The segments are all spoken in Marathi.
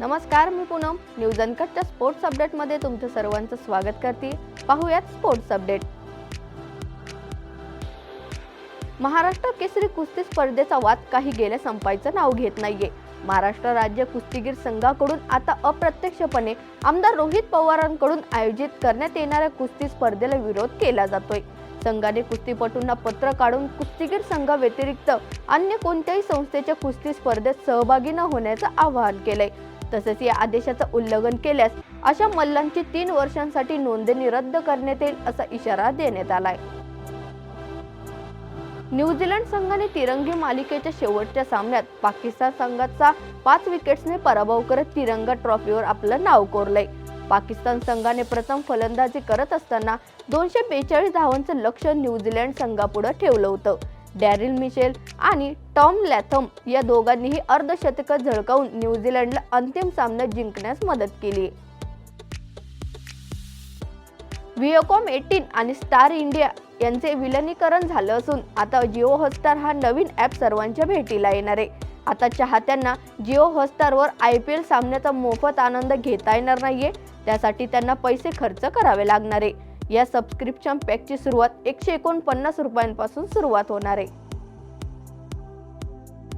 नमस्कार मी पूनम. न्यूज अनकटच्या स्पोर्ट्स अपडेटमध्ये तुमचं सर्वांचं स्वागत करते. पाहूयात स्पोर्ट्स अपडेट महाराष्ट्र केसरी कुस्ती स्पर्धेचा वाद काही गेल्या संपायचं नाव घेत नाहीये. महाराष्ट्र राज्य कुस्तीगीर संघाकडून आता अप्रत्यक्षपणे आमदार रोहित पवारांकडून आयोजित करण्यात येणाऱ्या कुस्ती स्पर्धेला विरोध केला जातोय. संघाने कुस्तीपटूंना पत्र काढून कुस्तीगीर संघाव्यतिरिक्त अन्य कोणत्याही संस्थेच्या कुस्ती स्पर्धेत सहभागी न होण्याचं आवाहन केलंय. तसेच या आदेशाचं उल्लंघन केल्यास अशा मल्लांची तीन वर्षांसाठी नोंदणी रद्द करण्यात येईल असा इशारा देण्यात आलाय. न्यूझीलंड संघाने तिरंगी मालिकेच्या शेवटच्या सामन्यात पाकिस्तान संघाचा पाच विकेट्सने पराभव करत तिरंगा ट्रॉफीवर आपलं नाव कोरलंय. पाकिस्तान संघाने प्रथम फलंदाजी करत असताना दोनशे बेचाळीस धावांचं लक्ष न्यूझीलंड संघापुढे ठेवलं होतं. डॅरिल मिशेल आणि टॉम लॅथम या दोघांनीही अर्धशतक झळकावून न्यूझीलंडला अंतिम सामना जिंकण्यास मदत केली. व्हिओकॉम एटीन आणि स्टार इंडिया यांचे विलनीकरण झालं असून आता जिओ हॉटस्टार हा नवीन ॲप सर्वांच्या भेटीला येणार आहे. आता चाहत्यांना जिओ हॉटस्टारवर आय पी एल सामन्याचा मोफत आनंद घेता येणार नाहीये त्यासाठी त्यांना पैसे खर्च करावे लागणार आहे. या सबस्क्रिप्शन पॅकची सुरुवात एकशे एकोणपन्नास रुपयांपासून सुरुवात होणार आहे.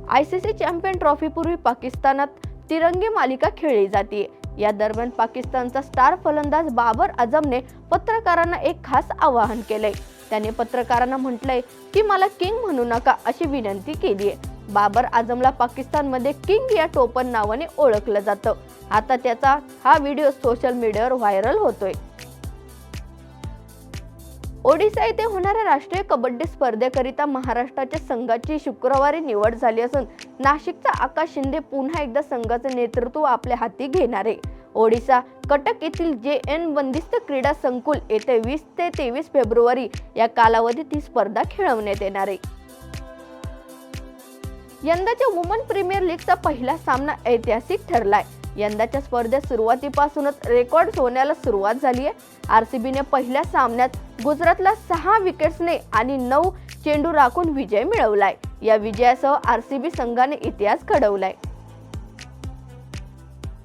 आय सी सी चॅम्पियन ट्रॉफीपूर्वी पाकिस्तानात तिरंगी मालिका खेळली जाते. या दरम्यान पाकिस्तानचा स्टार फलंदाज बाबर आझमने पत्रकारांना एक खास आवाहन केलंय. त्याने पत्रकारांना म्हटलंय की मला किंग म्हणू नका अशी विनंती केली आहे. बाबर आझमला पाकिस्तानमध्ये किंग या टोपण नावाने ओळखलं जातं. आता त्याचा हा व्हिडिओ सोशल मीडियावर व्हायरल होतोय. ओडिशा येथे होणाऱ्या राष्ट्रीय कबड्डी स्पर्धेकरिता महाराष्ट्राच्या संघाची शुक्रवारी निवड झाली असून नाशिकचा आकाश शिंदे पुन्हा एकदा संघाचे नेतृत्व आपल्या हाती घेणार आहे. ओडिशा कटक येथील जे एन बंदिस्त क्रीडा संकुल येथे वीस ते तेवीस फेब्रुवारी या कालावधीत ही स्पर्धा खेळवण्यात येणार आहे. यंदाच्या वुमन प्रीमियर लीगचा पहिला सामना ऐतिहासिक ठरलाय. यंदाच्या स्पर्धेत सुरुवातीपासूनच रेकॉर्ड होण्याला सुरुवात झाली आहे. आर सी बीने पहिल्या सामन्यात गुजरातला सहा विकेट्सने आणि नऊ चेंडू राखून विजय मिळवलाय. या विजयासह आर सी बी संघाने इतिहास घडवलाय.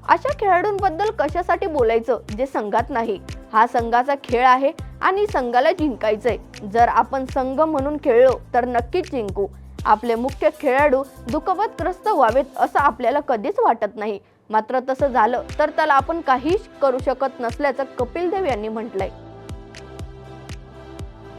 अशा खेळाडूंबद्दल कशासाठी बोलायचं जे संघात नाही? हा संघाचा खेळ आहे आणि संघाला जिंकायचंय. जर आपण संघ म्हणून खेळलो तर नक्कीच जिंकू. आपले मुख्य खेळाडू दुःखवतग्रस्त व्हावेत असं आपल्याला कधीच वाटत नाही. मात्र तसं झालं तर त्याला आपण काहीच करू शकत नसल्याचं कपिल देव यांनी म्हटलंय.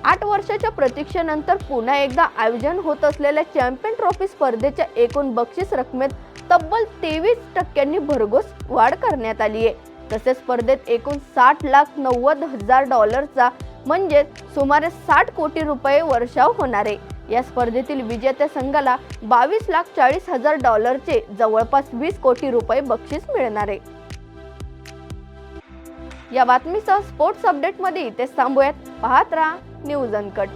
आठ वर्षाच्या प्रतीक्षेनंतर पुन्हा एकदा आयोजन होत असलेल्या चॅम्पियन ट्रॉफी स्पर्धेच्या एकूण बक्षीस रकमेत तब्बल तेवीस टक्क्यांनी भरघोस वाढ करण्यात आली आहे. तसेच स्पर्धेत एकूण साठ लाख नव्वद हजार डॉलरचा म्हणजे सुमारे साठ कोटी रुपये वर्षाव होणार आहे. या स्पर्धेतील विजेत्या संघाला बावीस लाख चाळीस हजार डॉलरचे जवळपास वीस कोटी रुपये बक्षीस मिळणार आहे. या बातमीसह स्पोर्ट्स अपडेटमध्ये इथेच थांबूयात. पाहत राहा न्यूज अनकट.